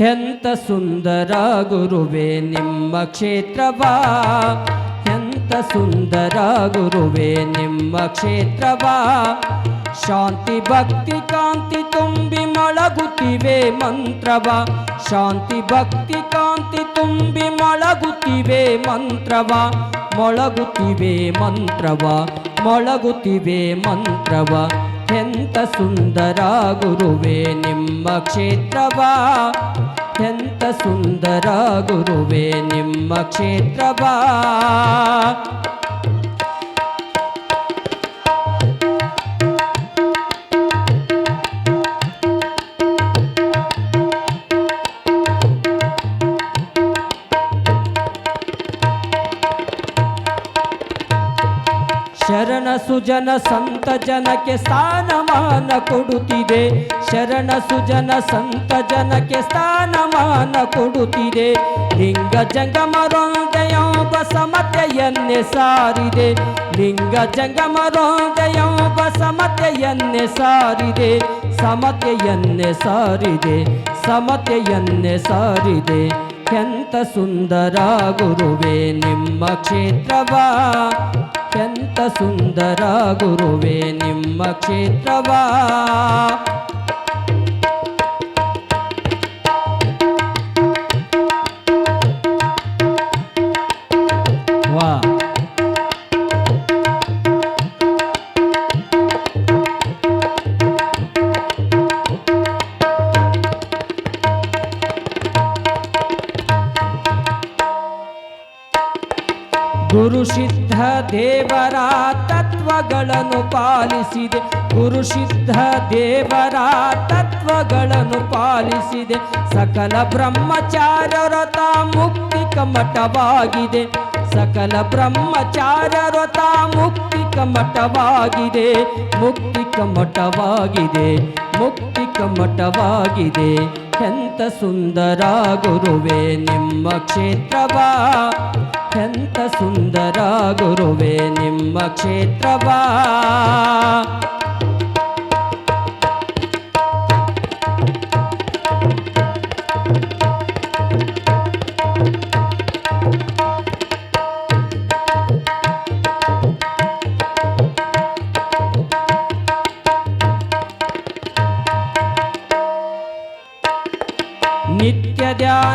ಎಂತ ಸುಂದರ ಗುರುವೆ ನಿಮ್ಮ ಕ್ಷೇತ್ರವಾ? ಎಂತ ಸುಂದರ ಗುರುವೆ ನಿಮ್ಮ ಕ್ಷೇತ್ರವಾ? ಶಾಂತಿ, ಭಕ್ತಿ, ಕಾಂತಿ ತುಂಬಿ ಮೊಳಗುತ್ತಿವೆ ಮಂತ್ರವ? ಶಾಂತಿ, ಭಕ್ತಿ, ಕಾಂತಿ ತುಂಬಿ ಮೊಳಗುತ್ತಿವೆ ಮಂತ್ರವ? ಮೊಳಗುತ್ತಿವೆ ಮಂತ್ರವ? ಮೊಳಗುತ್ತಿವೆ ಮಂತ್ರವ? ಎಂತ ಸುಂದರ ಗುರುವೆ ನಿಮ್ಮ ಕ್ಷೇತ್ರವಾ? ಎಂತ ಸುಂದರ ಗುರುವೆ ನಿಮ್ಮ ಕ್ಷೇತ್ರವಾ? ಶರಣ ಸುಜನ ಸಂತ ಜನಕ್ಕೆ ಸ್ಥಾನಮಾನ ಕೊಡುತ್ತಿದೆ. ಶರಣ ಸುಜನ ಸಂತ ಜನಕ್ಕೆ ಸ್ಥಾನಮಾನ ಕೊಡುತ್ತಿದೆ. ಲಿಂಗ ಜಂಗಮರೊಂದೆಯೊಬ್ಬ ಸಮತೆಯನ್ನೇ ಸಾರಿದೆ. ಲಿಂಗ ಜಂಗಮರೊಂದೆಯೊಬ್ಬ ಸಮತೆಯನ್ನೇ ಸಾರಿದೆ. ಸಮತೆಯನ್ನೇ ಸಾರಿದೆ. ಸಮತೆಯನ್ನೇ ಸಾರಿದೆ. ಎಂತ ಸುಂದರ ಗುರುವೆ, ನಿಮ್ಮ ಕ್ಷೇತ್ರವಾ? ಎಂತ ಸುಂದರ ಗುರುವೇ ನಿಮ್ಮ ಕ್ಷೇತ್ರವಾ? ಗುರು ಸಿದ್ಧ ದೇವರ ತತ್ವಗಳನ್ನು ಪಾಲಿಸಿದೆ. ಗುರು ಸಿದ್ಧ ದೇವರ ತತ್ವಗಳನ್ನು ಪಾಲಿಸಿದೆ. ಸಕಲ ಬ್ರಹ್ಮಚಾರ್ಯರತ ಮುಕ್ತಿ ಕಮಟವಾಗಿದೆ. ಸಕಲ ಬ್ರಹ್ಮಚಾರ್ಯರತ ಮುಕ್ತಿ ಕಮಟವಾಗಿದೆ. ಮುಕ್ತಿ ಕಮಟವಾಗಿದೆ. ಮುಕ್ತಿ ಕಮಟವಾಗಿದೆ. ಎಂತ ಸುಂದರ ಗುರುವೆ, ನಿಮ್ಮ ಕ್ಷೇತ್ರವಾ. ಎಂತ ಸುಂದರ ಗುರುವೆ ನಿಮ್ಮ ಕ್ಷೇತ್ರವಾ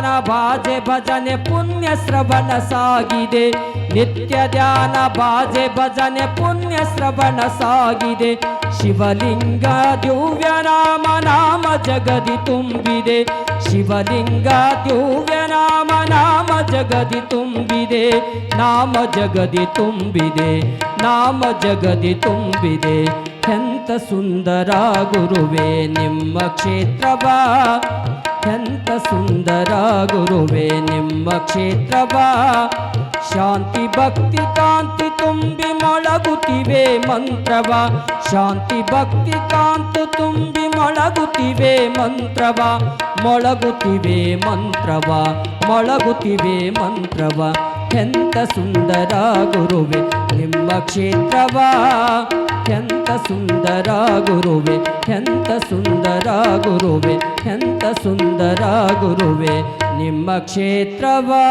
ಧ್ಯಾನ ಬಾಜೆ ಭಜನೆ ಪುಣ್ಯ ಶ್ರವಣ ಸಾಗಿದೆ. ನಿತ್ಯ ಧ್ಯಾನ ಬಾಜೆ ಭಜನೆ ಪುಣ್ಯ ಶ್ರವಣ ಸಾಗಿದೆ. ಶಿವಲಿಂಗ ದಿವ್ಯ ನಾಮ ನಾಮ ಜಗದಿ ತುಂಬಿದೆ. ಶಿವಲಿಂಗ ದಿವ್ಯ ನಾಮ ನಾಮ ಜಗದಿ ತುಂಬಿದೆ. ನಾಮ ಜಗದಿ ತುಂಬಿದೆ. ನಾಮ ಜಗದಿ ತುಂಬಿದೆ. ಎಂತ ಸುಂದರ ಗುರುವೆ ನಿಮ್ಮ ಕ್ಷೇತ್ರವಾ. ಎಂತ ಸುಂದರ ಗುರುವೆ ನಿಮ್ಮ ಕ್ಷೇತ್ರವಾ ಶಾಂತಿ ಭಕ್ತಿ ಕಾಂತಿ ತುಂಬಿ ಮೊಳಗುತ್ತಿವೆ ಮಂತ್ರವ ಶಾಂತಿ ಭಕ್ತಿ ಕಾಂತಿ ತುಂಬಿ ಮೊಳಗುತ್ತಿವೆ ಮಂತ್ರವ ಮೊಳಗುತ್ತಿವೆ ಮಂತ್ರವ ಮೊಳಗುತ್ತಿವೆ ಮಂತ್ರವ ಎಂತ ಸುಂದರ ಗುರುವೆ ನಿಮ್ಮ ಕ್ಷೇತ್ರವಾ ಎಂತ ಸುಂದರ ಗುರುವೆ ಎಂತ ಸುಂದರ ಗುರುವೆ ಎಂತ ಸುಂದರ ಗುರುವೆ ನಿಮ್ಮ ಕ್ಷೇತ್ರವಾ?